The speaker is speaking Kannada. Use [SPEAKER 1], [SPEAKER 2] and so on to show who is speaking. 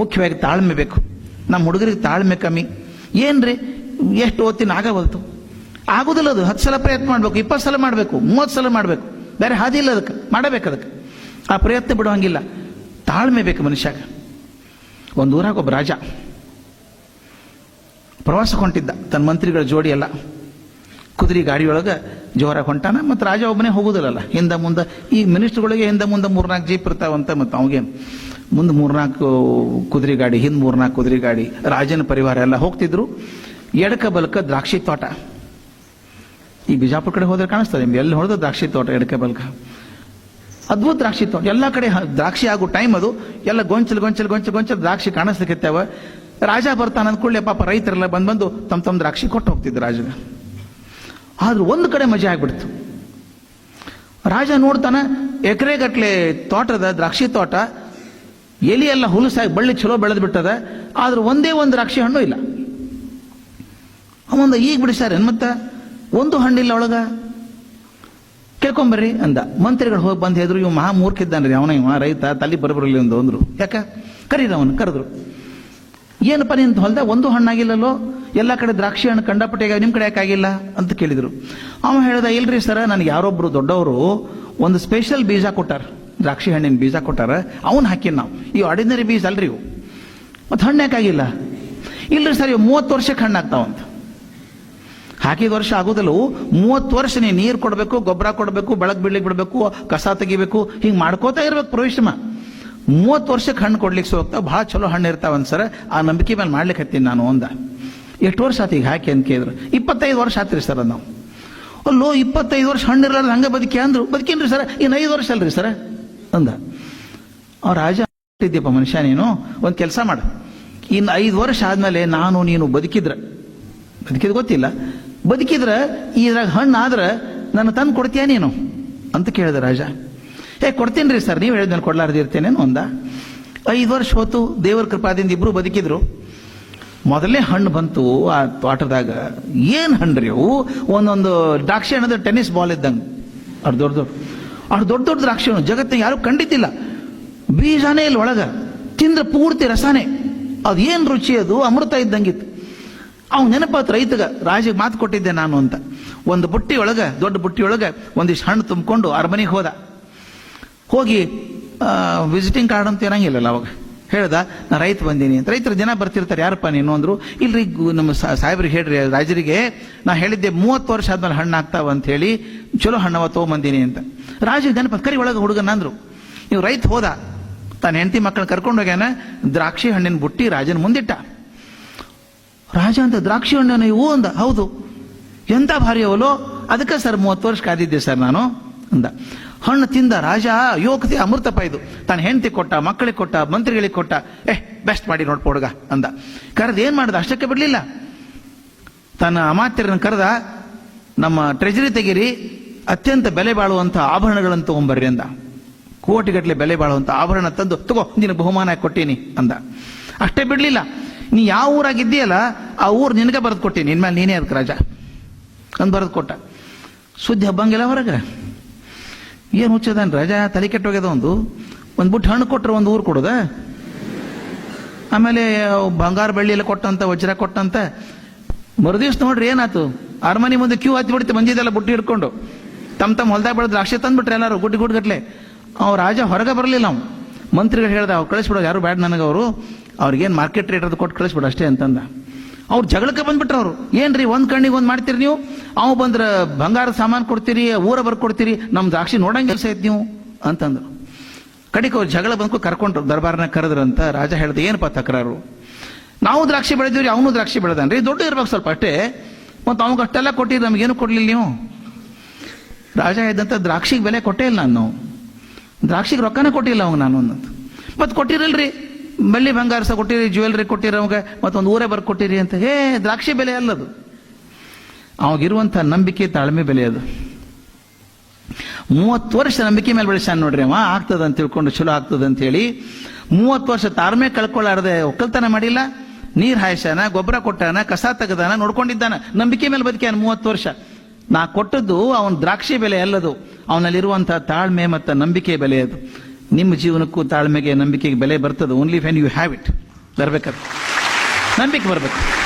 [SPEAKER 1] ಮುಖ್ಯವಾಗಿ ತಾಳ್ಮೆ ಬೇಕು. ನಮ್ಮ ಹುಡುಗರಿಗೆ ತಾಳ್ಮೆ ಕಮ್ಮಿ. ಏನ್ರಿ? ಎಷ್ಟು ಓದ್ತೀನಿ ಆಗವಲ್ತು ಆಗುದಿಲ್ಲ ಅದು. ಹತ್ತು ಸಲ ಪ್ರಯತ್ನ ಮಾಡಬೇಕು, ಇಪ್ಪತ್ತು ಸಲ ಮಾಡಬೇಕು, ಮೂವತ್ತು ಸಲ ಮಾಡಬೇಕು. ಬೇರೆ ಹಾದಿ ಇಲ್ಲ ಅದಕ್ಕೆ. ಮಾಡಬೇಕು ಅದಕ್ಕೆ. ಆ ಪ್ರಯತ್ನ ಬಿಡುವಂಗಿಲ್ಲ. ತಾಳ್ಮೆ ಬೇಕು ಮನುಷ್ಯಾಗ. ಒಂದು ಊರಾಗ ಒಬ್ಬ ರಾಜ ಪ್ರವಾಸಕ್ಕೆ ಹೊಂಟಿದ್ದ. ತನ್ನ ಮಂತ್ರಿಗಳ ಜೋಡಿ ಎಲ್ಲ. ಕುದುರೆ ಗಾಡಿಯೊಳಗೆ ಜೋರಾಗಿ ಹೊಂಟಾನ ಮತ್ತು ರಾಜ ಒಬ್ಬನೇ ಹೋಗುದಿಲ್ಲಲ್ಲ. ಹಿಂದೆ ಮುಂದೆ, ಈ ಮಿನಿಸ್ಟ್ರುಗಳಿಗೆ ಹಿಂದೆ ಮುಂದೆ ಮೂರ್ನಾಲ್ಕು ಜೀಪ್ ಇರ್ತಾವಂತ ಮತ್ತು ಅವಾಗೆ ಮುಂದೆ ಮೂರ್ನಾಲ್ಕು ಕುದುರೆ ಗಾಡಿ, ಹಿಂದೆ ಮೂರ್ನಾಲ್ಕು ಕುದುರೆ ಗಾಡಿ, ರಾಜನ ಪರಿವಾರ ಎಲ್ಲ ಹೋಗ್ತಿದ್ರು. ಎಡಕ ಬಲಕ ದ್ರಾಕ್ಷಿ ತೋಟ. ಈ ಬಿಜಾಪುರ ಕಡೆ ಹೋದ್ರೆ ಕಾಣಿಸ್ತದೆ ನಿಮ್ಗೆ. ಎಲ್ಲಿ ಹೊಡೆದ ದ್ರಾಕ್ಷಿ ತೋಟ, ಎಡಕ ಬಲಕ? ಅದ್ಭುತ ದ್ರಾಕ್ಷಿ ತೋಟ. ಎಲ್ಲ ಕಡೆ ದ್ರಾಕ್ಷಿ ಆಗೋ ಟೈಮ್ ಅದು. ಎಲ್ಲ ಗೊಂಚಲು ಗೊಂಚಲು ಗೊಂಚಲು ಗೊಂಚಲು ದ್ರಾಕ್ಷಿ ಕಾಣಿಸ್ತಾವ ರಾಜ ಬರ್ತಾನ ಅಂದ್ಕೊಳ್ಳಿ ಪಾಪ ರೈತರೆಲ್ಲ ಬಂದು ಬಂದು ತಮ್ಮ ತಮ್ಮ ದ್ರಾಕ್ಷಿ ಕೊಟ್ಟು ಹೋಗ್ತಿದ್ರು ರಾಜಗ ಆದ್ರೂ ಒಂದು ಕಡೆ ಮಜಾ ಆಗ್ಬಿಡ್ತು. ರಾಜ ನೋಡ್ತಾನೆ ಎಕರೆ ಗಟ್ಲೆ ತೋಟದ ದ್ರಾಕ್ಷಿ ತೋಟ ಎಲಿ ಎಲ್ಲ ಹುಲಸಾಗಿ ಬಳ್ಳಿ ಚಲೋ ಬೆಳೆದು ಬಿಟ್ಟದ, ಆದ್ರೆ ಒಂದೇ ಒಂದು ದ್ರಾಕ್ಷಿ ಹಣ್ಣು ಇಲ್ಲ. ಅವಂದ ಈಗ ಬಿಡಿಸ್ಯಾರ ಮತ್ತ? ಒಂದು ಹಣ್ಣಿಲ್ಲ ಒಳಗ? ಕೇಳ್ಕೊಂಬರ್ರಿ ಅಂದ. ಮಂತ್ರಿಗಳು ಹೋಗಿ ಬಂದು ಹೇಳಿದ್ರು ಇವ್ ಮಹಾ ಮೂರ್ಖಿದ್ದಾನ್ರಿ ಅವನ ಇವ ರೈತ, ತಲೆ ಬರಬರಲಿ ಒಂದು ಅಂದ್ರು. ಯಾಕ? ಕರೀರಿ ಅವನು ಕರೆದ್ರು. ಏನಪ್ಪ ನಿಂತ ಹೊಲ್ದ ಒಂದು ಹಣ್ಣಾಗಿಲ್ಲಲ್ಲೋ? ಎಲ್ಲ ಕಡೆ ದ್ರಾಕ್ಷಿ ಹಣ್ಣು ಕಂಡಪಟ್ಟೆ ನಿಮ್ಮ ಕಡೆ ಯಾಕಾಗಿಲ್ಲ ಅಂತ ಕೇಳಿದ್ರು. ಅವ ಹೇಳ್ದ, ಇಲ್ರಿ ಸರ, ನನಗೆ ಯಾರೊಬ್ರು ದೊಡ್ಡವರು ಒಂದು ಸ್ಪೆಷಲ್ ಬೀಜ ಕೊಟ್ಟಾರ. ದ್ರಾಕ್ಷಿ ಹಣ್ಣಿನ ಬೀಜ ಕೊಟ್ಟಾರ, ಅವ್ನು ಹಾಕಿನ್ ನಾವು. ಈ ಆರ್ಡಿನರಿ ಬೀಜ ಅಲ್ರಿ ಇವು. ಮತ್ತೆ ಹಣ್ಣು ಯಾಕಾಗಿಲ್ಲ ಇಲ್ರಿ ಸರ್, ಇವು ಮೂವತ್ತು ವರ್ಷಕ್ಕೆ ಹಣ್ಣಾಗ್ತಾವಂತ ಹಾಕಿದ ವರ್ಷ ಆಗೋದಿಲ್ಲ ಮೂವತ್ತು ವರ್ಷ ನೀ ನೀರು ಕೊಡಬೇಕು, ಗೊಬ್ಬರ ಕೊಡಬೇಕು ಬೆಳಗ್ಗೆ ಬಿಡ್ಲಿಕ್ಕೆ ಬಿಡಬೇಕು, ಕಸ ತೆಗಿಬೇಕು, ಹಿಂಗೆ ಮಾಡ್ಕೋತಾ ಇರ್ಬೇಕು ಪ್ರವೇಶಮ ಮೂವತ್ತು ವರ್ಷಕ್ಕೆ ಹಣ್ಣು ಕೊಡ್ಲಿಕ್ಕೆ ಹೋಗ್ತಾವ ಭಾಳ ಚಲೋ ಹಣ್ಣು ಇರ್ತಾವಂತ ಸರ್, ಆ ನಂಬಿಕೆ ಮೇಲೆ ಮಾಡ್ಲಿಕ್ಕೆ ಹತ್ತೀನಿ ನಾನು ಒಂದ. ಎಷ್ಟು ವರ್ಷ ಆತು ಈಗ ಹಾಕಿ ಅಂತ ಕೇಳಿದ್ರು. ಇಪ್ಪತ್ತೈದು ವರ್ಷ ಆತ್ರಿ ಸರ್ ನಾವು. ಅಲ್ಲೋ, ಇಪ್ಪತ್ತೈದು ವರ್ಷ ಹಣ್ಣು ಇರಲಾರ್ದು ಹಂಗೆ ಬದುಕಿ ಅಂದ್ರು. ಬದುಕಿನ್ರಿ ಸರ್ ಇನ್ನು ಐದು ವರ್ಷ ಅಲ್ರಿ ಸರ್? ಅಂದ. ಅವ್ರ ರಾಜ ಮನುಷ್ಯ ನೀನು, ಒಂದು ಕೆಲಸ ಮಾಡು. ಇನ್ನು ಐದು ವರ್ಷ ಆದಮೇಲೆ ನಾನು ನೀನು ಬದುಕಿದ್ರೆ. ಬದುಕಿದ್ ಗೊತ್ತಿಲ್ಲ. ಬದುಕಿದ್ರೆ, ಇದ್ರಾಗ ಹಣ್ಣು ಆದ್ರೆ ನಾನು ತಂದು ಕೊಡ್ತೀಯ ನೀನು? ಅಂತ ಕೇಳಿದ ರಾಜ. ಏ ಕೊಡ್ತೀನಿ ರೀ ಸರ್, ನೀವು ಹೇಳಿದ್ಮೇಲೆ ನಾನು ಕೊಡ್ಲಾರ್ದಿರ್ತೇನೆ ಅಂದ. ಐದು ವರ್ಷ ಹೊತ್ತು ದೇವರ ಕೃಪಾದಿಂದ ಇಬ್ಬರು ಬದುಕಿದ್ರು. ಮೊದಲೇ ಹಣ್ಣು ಬಂತು ಆ ತೋಟದಾಗ. ಏನು ಹಣ್ಣು ರೀ ಅವು? ಒಂದೊಂದು ದ್ರಾಕ್ಷಿ ಹಣ್ಣದ ಟೆನ್ನಿಸ್ ಬಾಲ್ ಇದ್ದಂಗೆ. ಅರ್ಧ ದೊಡ್ಡ ದೊಡ್ಡ. ಅಷ್ಟು ದೊಡ್ಡ ದೊಡ್ಡ ದ್ರಾಕ್ಷಿ ಹಣ್ಣು ಜಗತ್ತಿನ ಯಾರು ಕಂಡಿದ್ದಿಲ್ಲ ಬೀಜನೇ ಇಲ್ಲ ಒಳಗ. ತಿಂದ್ರೆ ಪೂರ್ತಿ ರಸಾನೆ. ಅದು ಏನು ರುಚಿ ಅದು? ಅಮೃತ ಇದ್ದಂಗಿತ್ತು. ಅವ್ನು ನೆನಪಾತ್ ರೈತಗ, ರಾಜಿಗೆ ಮಾತು ಕೊಟ್ಟಿದ್ದೆ ನಾನು ಅಂತ. ಒಂದು ಬುಟ್ಟಿ ಒಳಗೆ, ದೊಡ್ಡ ಬುಟ್ಟಿ ಒಳಗೆ ಒಂದಿಷ್ಟು ಹಣ್ಣು ತುಂಬಿಕೊಂಡು ಅರಮನೆಗೆ ಹೋದ. ಹೋಗಿ ವಿಸಿಟಿಂಗ್ ಕಾರ್ಡ್ ಅಂತ ಇರಂಗಿಲ್ಲಲ್ಲ ಅವಾಗ. ಹೇಳ್ದ, ನಾ ರೈತ ಬಂದೀನಿ. ಅಂತ ರೈತರು ಜನ ಬರ್ತಿರ್ತಾರೆ, ಯಾರಪ್ಪ ನೀನು? ಅಂದರು, ಇಲ್ರಿ ನಮ್ಮ ಸಾಹೇಬ್ರಿಗೆ ಹೇಳ್ರಿ, ರಾಜರಿಗೆ, ನಾ ಹೇಳಿದ್ದೆ ಮೂವತ್ತು ವರ್ಷ ಆದ್ಮೇಲೆ ಹಣ್ಣು ಆಗ್ತಾವ ಅಂತ ಹೇಳಿ, ಚಲೋ ಹಣ್ಣವ ತೊಗೊಂಬಂದೀನಿ ಅಂತ. ರಾಜ ಜನಪ ಕರಿ ಒಳಗೆ ಹುಡುಗನ ಅಂದರು. ನೀವು ರೈತ ಹೋದ, ತನ್ನ ಹೆಂಡತಿ ಮಕ್ಕಳನ್ನ ಕರ್ಕೊಂಡು ಹೋಗ್ಯಾನ, ದ್ರಾಕ್ಷಿ ಹಣ್ಣಿನ ಬುಟ್ಟಿ ರಾಜನ ಮುಂದಿಟ್ಟ. ರಾಜ ಅಂತ ದ್ರಾಕ್ಷಿ ಹಣ್ಣು ಇವು ಅಂದ. ಹೌದು. ಎಂತ ಭಾರಿ ಅವಲೋ, ಅದಕ್ಕೆ ಸರ್ ಮೂವತ್ತು ವರ್ಷ ಕಾದಿದ್ದೆ ಸರ್ ನಾನು, ಅಂದ. ಹಣ್ಣು ತಿಂದ ರಾಜ ಯೋಗತೆ ಅಮೃತಪ ಇದು ತಾನು ಹೆಂಡತಿ ಕೊಟ್ಟ, ಮಕ್ಕಳಿಗೆ ಕೊಟ್ಟ, ಮಂತ್ರಿಗಳಿಗೆ ಕೊಟ್ಟ, ಏ ಬೆಸ್ಟ್ ಮಾಡಿ ನೋಡ್ಪ ಅಂದ. ಕರೆದು ಏನು ಮಾಡ್ದ? ಅಷ್ಟಕ್ಕೆ ಬಿಡಲಿಲ್ಲ. ತನ್ನ ಅಮಾತ್ಯರನ್ನು ಕರೆದ, ನಮ್ಮ ಟ್ರೆಜರಿ ತೆಗಿರಿ, ಅತ್ಯಂತ ಬೆಲೆ ಬಾಳುವಂಥ ಆಭರಣಗಳನ್ನು ತಗೊಂಬರ್ರಿ ಅಂದ. ಕೋಟಿಗಟ್ಟಲೆ ಬೆಲೆ ಬಾಳುವಂಥ ಆಭರಣ ತಂದು, ತಗೋ ನಿನ್ನ ಬಹುಮಾನ ಕೊಟ್ಟೀನಿ ಅಂದ. ಅಷ್ಟೇ ಬಿಡಲಿಲ್ಲ. ನೀ ಯಾವ ಊರಾಗಿದ್ದೀಯಲ್ಲ, ಆ ಊರು ನಿನಗೆ ಬರೆದು ಕೊಟ್ಟೀನಿ ಇನ್ಮೇಲೆ ನೀನೇ ಅದಕ್ಕೆ ರಾಜ. ಅಂದ್ ಬರೆದು ಕೊಟ್ಟ ಸುದ್ದಿ ಹಬ್ಬಂಗಿಲ್ಲ ಹೊರಗೆ. ಏನು ಹುಚ್ಚದಾನ ರಾಜ ತಲೆ ಕೆಟ್ಟೋಗ್ಯದ ಒಂದು ಒಂದು ಬುಟ್ಟು ಹಣ್ಣು ಕೊಟ್ಟರೆ ಒಂದು ಊರು ಕೊಡೋದ? ಆಮೇಲೆ ಬಂಗಾರ ಬೆಳ್ಳಿ ಕೊಟ್ಟಂತ, ವಜ್ರ ಕೊಟ್ಟಂತ. ಮರುದಿವ್ಸ ನೋಡ್ರಿ ಏನಾಯ್ತು ಅರಮನೆ ಮುಂದೆ ಕ್ಯೂ ಹತ್ತಿ ಬಿಡ್ತಿ ಮಂದಿದೆಲ್ಲ ಬುಟ್ಟಿ ಹಿಡ್ಕೊಂಡು. ತಮ್ಮ ತಮ್ಮ ಹೊಲ್ದಾಗ ಬೆಳೆದ ದ್ರಾಕ್ಷಿ ತಂದ್ಬಿಟ್ರೆ ಎಲ್ಲರೂ ಗುಡ್ಡಿ ಗುಡ್ಗಟ್ಲೆ. ಅವ್ ರಾಜ ಹೊರಗೆ ಬರಲಿಲ್ಲ ಅವ್ನು ಮಂತ್ರಿಗಳು ಹೇಳ್ದ, ಅವ್ರು ಕಳಿಸ್ಬಿಡೋ ಯಾರು ಬ್ಯಾಡ್ ನನಗೆ ಅವರು. ಅವ್ರಿಗೇನು ಮಾರ್ಕೆಟ್ ರೇಟ್ ಅದು ಕೊಟ್ಟು ಕಳಿಸ್ಬಿಡು ಅಷ್ಟೇ ಅಂತಂದ. ಅವ್ರು ಜಗಳಕ್ಕೆ ಬಂದ್ಬಿಟ್ರು ಅವರು. ಏನ್ರಿ ಒಂದು ಕಣ್ಣಿಗೆ ಒಂದ್ ಮಾಡ್ತೀರಿ ನೀವು? ಅವ್ ಬಂದ್ರ ಬಂಗಾರದ ಸಾಮಾನು ಕೊಡ್ತೀರಿ, ಊರ ಬರ್ಕೊಡ್ತೀರಿ ನಮ್ಮ ದ್ರಾಕ್ಷಿ ನೋಡಂಗೆ ಕೆಲಸ ಐತಿ ನೀವು ಅಂತಂದ್ರು. ಕಡೆಗೆ ಅವ್ರು ಜಗಳ ಬಂದ್ಕೊ ಕರ್ಕೊಂಡ್ರು ದರ್ಬಾರ್ನ ಕರೆದ್ರಂತ ರಾಜ ಹೇಳ್ದ, ಏನಪ್ಪ ತಕರಾರು? ನಾವು ದ್ರಾಕ್ಷಿ ಬೆಳೆದಿವ್ರಿ, ಅವನು ದ್ರಾಕ್ಷಿ ಬೆಳೆದಾನ್ರಿ. ದೊಡ್ಡ ಇರ್ಬೇಕು ಸ್ವಲ್ಪ ಅಷ್ಟೇ. ಮತ್ತು ಅವ್ನಿಗೆ ಅಷ್ಟೆಲ್ಲ ಕೊಟ್ಟಿರಿ ನಮಗೇನು ಕೊಡ್ಲಿಲ್ಲ ನೀವು? ರಾಜ ಇದ್ದಂತ ದ್ರಾಕ್ಷಿಗೆ ಬೆಲೆ ಕೊಟ್ಟೇ ಇಲ್ಲ ನಾನು. ದ್ರಾಕ್ಷಿಗೆ ರೊಕ್ಕನೇ ಕೊಟ್ಟಿಲ್ಲ ಅವಾಗ ನಾನು ಅನ್ನೋದು. ಮತ್ತೆ ಕೊಟ್ಟಿರಲ್ರಿ. ಬೆಳ್ಳಿ ಬಂಗಾರ ಸಹ ಕೊಟ್ಟಿರಿ ಜ್ಯುವೆಲ್ರಿ ಕೊಟ್ಟಿರಿ ಅವಾಗ ಮತ್ತೊಂದು ಊರೇ ಬರ್ಕೊಟ್ಟಿರಿ ಕೊಟ್ಟಿರಿ ಅಂತ. ಹೇ, ದ್ರಾಕ್ಷಿ ಬೆಲೆ ಅಲ್ಲದು. ಅವಾಗಿರುವಂಥ ನಂಬಿಕೆ ತಾಳ್ಮೆ ಬೆಲೆ ಅದು. ಮೂವತ್ತು ವರ್ಷ ನಂಬಿಕೆ ಮೇಲೆ ಬೆಳೆಸಾನ ನೋಡ್ರಿ ಅವ, ಆಗ್ತದ ಅಂತ ತಿಳ್ಕೊಂಡು ಚಲೋ ಆಗ್ತದ ಅಂತ ಹೇಳಿ, ಮೂವತ್ತು ವರ್ಷ ತಾಳ್ಮೆ ಕಳ್ಕೊಳ್ಳಾರ್ದೆ ಒಕ್ಕಲ್ತನ ಮಾಡಿಲ್ಲ, ನೀರು ಹಾಯ್ಸಾನ ಗೊಬ್ಬರ ಕೊಟ್ಟಾನ, ಕಸ ತೆಗದಾನ, ನೋಡ್ಕೊಂಡಿದ್ದಾನ, ನಂಬಿಕೆ ಮೇಲೆ ಬದುಕ್ಯಾನ ಮೂವತ್ತು ವರ್ಷ. ನಾ ಕೊಟ್ಟದ್ದು ಅವನ ದ್ರಾಕ್ಷಿ ಬೆಲೆ ಅಲ್ಲದು ಅವನಲ್ಲಿರುವಂತಹ ತಾಳ್ಮೆ ಮತ್ತು ನಂಬಿಕೆ ಬೆಲೆ ಅದು. ನಿಮ್ಮ ಜೀವನಕ್ಕೂ ತಾಳ್ಮೆಗೆ ನಂಬಿಕೆಗೆ ಬೆಲೆ ಬರ್ತದೆ. Only when you have it ಬರಬೇಕಾದ್ರೆ. ನಂಬಿಕೆ ಬರ್ಬೇಕು.